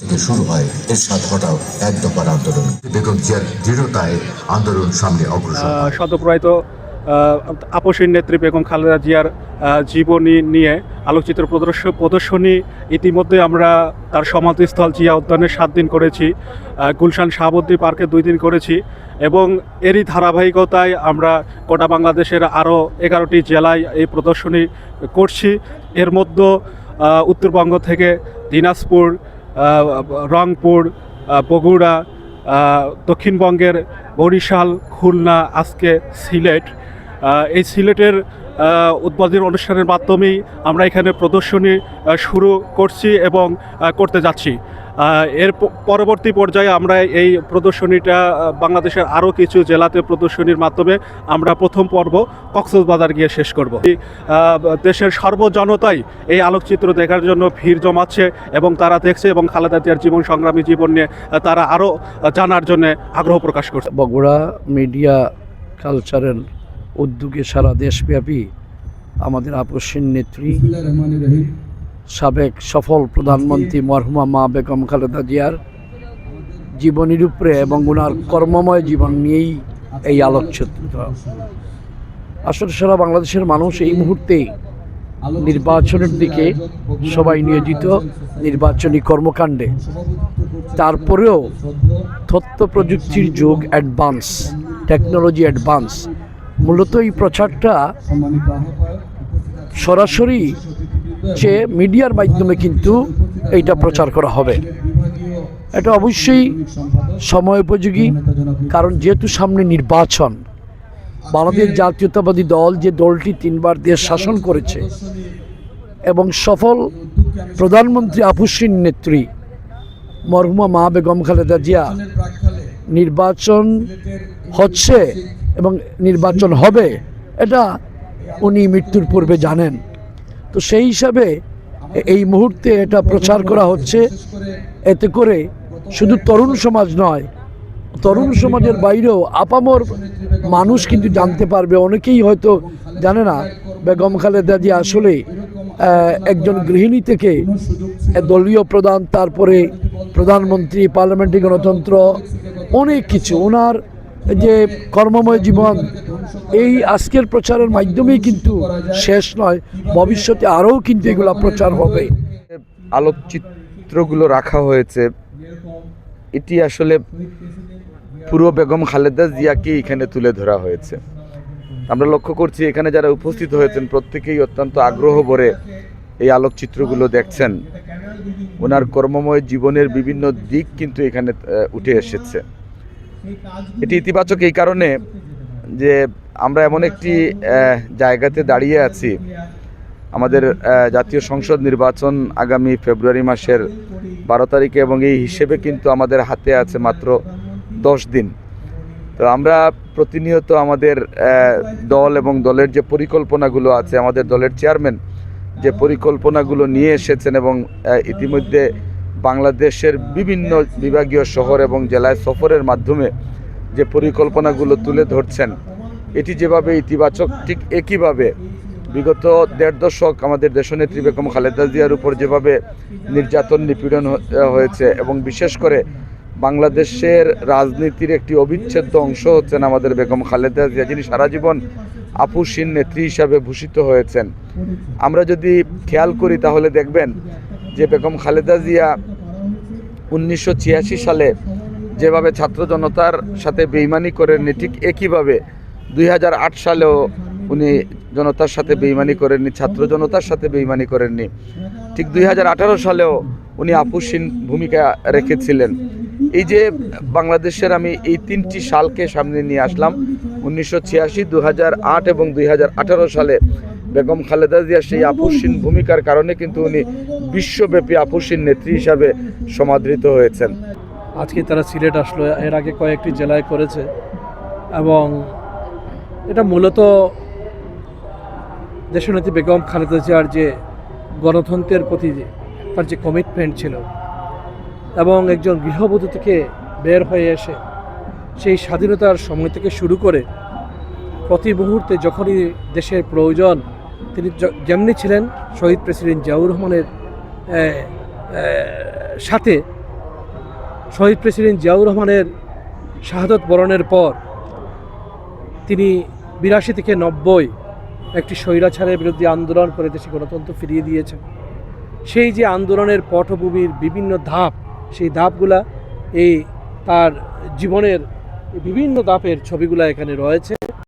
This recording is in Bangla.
থেকে শুরু হয় এরশাদ হটাও এক দফার আন্দোলন বেগম জিয়ার দৃঢ়তায় আন্দোলন সামনে অগ্রসর। আপসীর নেত্রী বেগম খালেদা জিয়ার জীবনী নিয়ে আলোকচিত্র প্রদর্শ, প্রদর্শনী ইতিমধ্যে আমরা তার সমাধিস্থল জিয়া উদ্যানে সাত দিন করেছি গুলশান শাহাবুদ্দি পার্কে দুই দিন করেছি এবং এরই ধারাবাহিকতায় আমরা গোটা বাংলাদেশের আরও এগারোটি জেলায় এই প্রদর্শনী করছি এর মধ্যে উত্তরবঙ্গ থেকে দিনাজপুর রংপুর বগুড়া দক্ষিণবঙ্গের বরিশাল, খুলনা, আজকে সিলেট। এই সিলেটের উদ্বোধনী অনুষ্ঠানের মাধ্যমেই আমরা এখানে প্রদর্শনী শুরু করছি এবং করতে যাচ্ছি। এর পরবর্তী পর্যায়ে আমরা এই প্রদর্শনীটা বাংলাদেশের আরও কিছু জেলাতে প্রদর্শনীর মাধ্যমে আমরা প্রথম পর্ব কক্সবাজার গিয়ে শেষ করব। দেশের সর্বজনতাই এই আলোকচিত্র দেখার জন্য ভিড় জমাচ্ছে এবং তারা দেখছে এবং খালেদা জিয়ার জীবন সংগ্রামী জীবন নিয়ে তারা আরও জানার জন্য আগ্রহ প্রকাশ করছে। বগুড়া মিডিয়া কালচারের উদ্যোগে সারা দেশব্যাপী আমাদের আপসীন নেত্রী সাবেক সফল প্রধানমন্ত্রী মরহুমা মা বেগম খালেদা জিয়ার জীবনীর উপরে এবং ওনার কর্মময় জীবন নিয়েই এই আলোকচিত্র। আসলে সারা বাংলাদেশের মানুষ এই মুহূর্তে নির্বাচনের দিকে সবাই নিয়োজিত নির্বাচনী কর্মকাণ্ডে। তারপরেও তথ্য প্রযুক্তির যুগ অ্যাডভান্স, টেকনোলজি অ্যাডভান্স, মূলত এই প্রচারটা সরাসরি যে মিডিয়ার মাধ্যমে কিন্তু এইটা প্রচার করা হবে। এটা অবশ্যই সময় উপযোগী, কারণ যেহেতু সামনে নির্বাচন, বাংলাদেশ জাতীয়তাবাদী দল যে দলটি তিনবার দেশ শাসন করেছে এবং সফল প্রধানমন্ত্রী আপুসিন নেত্রী মরহুমা মা বেগম খালেদা জিয়া নির্বাচন হচ্ছে এবং নির্বাচন হবে, এটা উনি মৃত্যুর পূর্বে জানেন। তো সেই হিসাবে এই মুহূর্তে এটা প্রচার করা হচ্ছে। এতে করে শুধু তরুণ সমাজ নয়, তরুণ সমাজের বাইরেও আপামর মানুষ কিন্তু জানতে পারবে। অনেকেই হয়তো জানে না, বেগম খালেদা জিয়া আসলে একজন গৃহিণী থেকে দলীয় প্রধান, তারপরে প্রধানমন্ত্রী পার্লামেন্টারি গণতন্ত্র, অনেক কিছু। ওনার যে কর্মময় জীবন, এই আজকের প্রচারের মাধ্যমেই কিন্তু শেষ নয়, ভবিষ্যতে আরও কিন্তু এগুলা প্রচার হবে। আলোকচিত্রগুলো রাখা হয়েছে। এটি আসলে পুরো বেগম খালেদা জিয়াকে এখানে তুলে ধরা হয়েছে। আমরা লক্ষ্য করছি, এখানে যারা উপস্থিত হয়েছেন, প্রত্যেকেই অত্যন্ত আগ্রহ ভরে এই আলোকচিত্রগুলো দেখছেন। ওনার কর্মময় জীবনের বিভিন্ন দিক কিন্তু এখানে উঠে এসেছে। এটি ইতিবাচক এই কারণে যে আমরা এমন একটি জায়গাতে দাঁড়িয়ে আছি। আমাদের জাতীয় সংসদ নির্বাচন আগামী ফেব্রুয়ারি মাসের বারো তারিখে এবং এই হিসেবে কিন্তু আমাদের হাতে আছে মাত্র দশ দিন। তো আমরা প্রতিনিয়ত আমাদের দল এবং দলের যে পরিকল্পনাগুলো আছে, আমাদের দলের চেয়ারম্যান যে পরিকল্পনাগুলো নিয়ে এসেছেন এবং ইতিমধ্যে বাংলাদেশের বিভিন্ন বিভাগীয় শহর এবং জেলায় সফরের মাধ্যমে যে পরিকল্পনাগুলো তুলে ধরছেন, এটি যেভাবে ইতিবাচক, ঠিক একইভাবে বিগত দেড় দশক আমাদের দেশনেত্রী বেগম খালেদা জিয়ার উপর যেভাবে নির্যাতন নিপীড়ন হয়েছে এবং বিশেষ করে বাংলাদেশের রাজনীতির একটি অবিচ্ছেদ্য অংশ হচ্ছেন আমাদের বেগম খালেদা জিয়া, যিনি সারা জীবন আপুসীন নেত্রী হিসাবে ভূষিত হয়েছেন। আমরা যদি খেয়াল করি তাহলে দেখবেন যে বেগম খালেদা জিয়া উনিশশো ছিয়াশি সালে যেভাবে ছাত্র জনতার সাথে বেইমানি করেননি ঠিক একইভাবে দুই হাজার আট সালেও উনি জনতার সাথে বেইমানি করেননি, ছাত্র জনতার সাথে বেইমানি করেননি। ঠিক দুই হাজার আঠারো সালেও উনি আপুসীন ভূমিকা রেখেছিলেন। এই যে বাংলাদেশের আমি এই তিনটি সালকে সামনে নিয়ে আসলাম, উনিশশো ছিয়াশি দু এবং দুই হাজার আঠারো সালে বেগম খালেদা জিয়া সেই আপুসীন ভূমিকার কারণে কিন্তু উনি বিশ্বব্যাপী আপুসীন নেত্রী হিসাবে সমাদৃত হয়েছেন। আজকে তারা সিলেট আসলো এর আগে কয়েকটি জেলায় করেছে এবং এটা মূলত দেশনেত্রী বেগম খালেদা জিয়ার যে গণতন্ত্রের প্রতি তার যে কমিটমেন্ট ছিল এবং একজন গৃহবধূ থেকে বের হয়ে এসে সেই স্বাধীনতার সময় থেকে শুরু করে প্রতি মুহূর্তে যখনই দেশের প্রয়োজন তিনি যেমনি ছিলেন শহীদ প্রেসিডেন্ট জিয়াউর রহমানের সাথে, শহীদ প্রেসিডেন্ট জিয়াউর রহমানের শাহাদত বরণের পর তিনি বিরাশি থেকে নব্বই একটি স্বৈরাচারের বিরুদ্ধে আন্দোলন করে দেশে গণতন্ত্র ফিরিয়ে দিয়েছেন। সেই যে আন্দোলনের পটভূমির বিভিন্ন ধাপ, সেই ধাপগুলা এই তার জীবনের বিভিন্ন ধাপের ছবিগুলা এখানে রয়েছে।